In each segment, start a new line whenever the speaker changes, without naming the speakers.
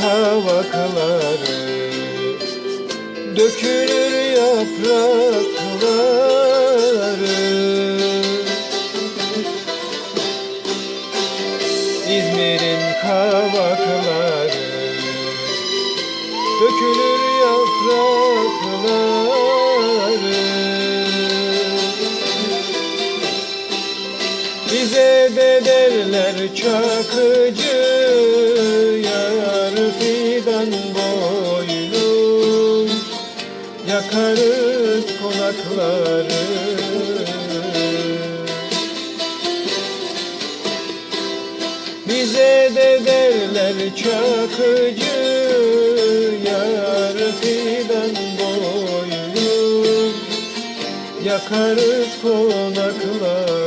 kavakları Dökülür yaprakları. İzmir'in kavakları Dökülür yaprakları. Bize de derler çakıcı Yakarız konakları. Bize de derler çakıcı Yar fidan boylu. Yakarız konakları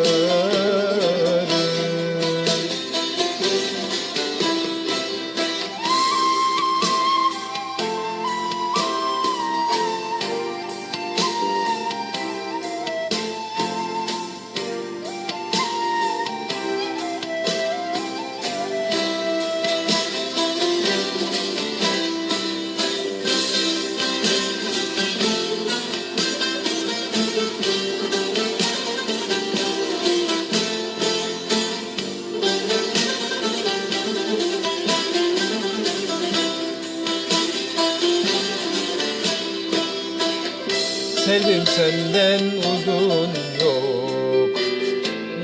Selvim senden uzun yok.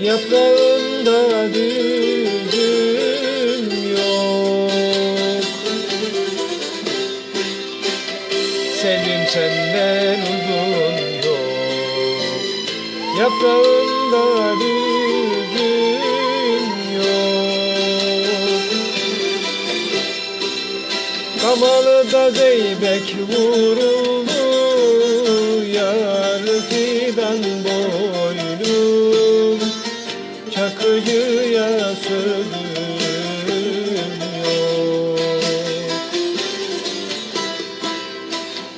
Yaprağında düzüm yok. Selvim senden uzun yok. Yaprağında düzüm yok. Kamalı'da zeybek vuruldu Yar fidan boylu Çakıcıya sözüm yok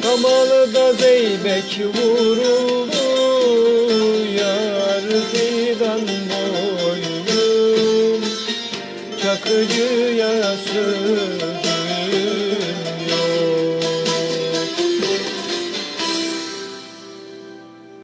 Kamalı'da zeybek vuruldu Yar fidan boylu Çakıcıya sözüm